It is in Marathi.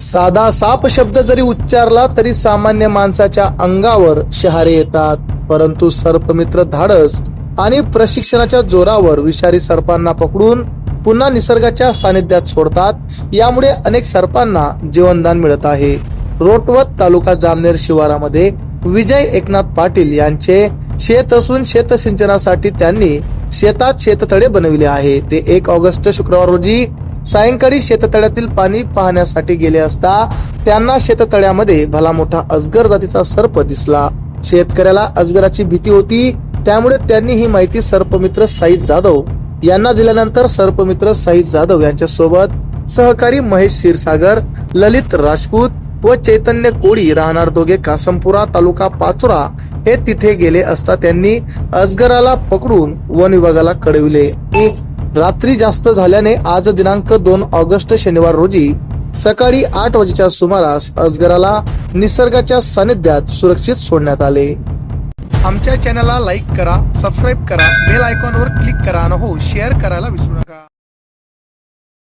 साधा साप शब्द जरी उच्चारला तरी सामान्य माणसाच्या अंगावर शहारे येतात. परंतु सर्पमित्र धाडस आणि प्रशिक्षणाच्या जोरावर विषारी सर्पांना पकडून पुन्हा निसर्गाच्या सानिध्यात सोडतात यामुळे अनेक सर्पांना जीवनदान मिळत आहे. रोटवत तालुका जामनेर शिवारामध्ये विजय एकनाथ पाटील यांचे शेत असून शेत सिंचनासाठी त्यांनी शेतात शेततळे बनविले आहे. ते एक ऑगस्ट शुक्रवार रोजी सायंकाळी शेततळ्यातील पाणी पाहण्यासाठी गेले असता त्यांना शेततळ्यामध्ये भला मोठा अजगर जातीचा सर्प दिसला. शेतकऱ्याला अजगराची भीती होती त्यामुळे त्यांनी ही माहिती सर्पमित्र साईद जाधव यांना दिल्यानंतर सर्पमित्र साईद जाधव यांच्या सोबत सहकारी महेश क्षीरसागर ललित राजपूत व चैतन्य कोळी राहणार दोघे कासमपुरा तालुका पाचोरा हे तिथे गेले असता त्यांनी अजगराला पकडून वन विभागाला कळविले. रात्री जास्त झाल्याने आज दिनांक दोन ऑगस्ट शनिवार रोजी सकाळी आठ वाजेच्या सुमारास अजगराला निसर्गाच्या सानिध्यात सुरक्षित सोडण्यात आले. आमच्या चॅनलला लाईक करा सबस्क्राईब करा बेल आयकॉनवर क्लिक करा आणि हो शेअर करायला विसरू नका.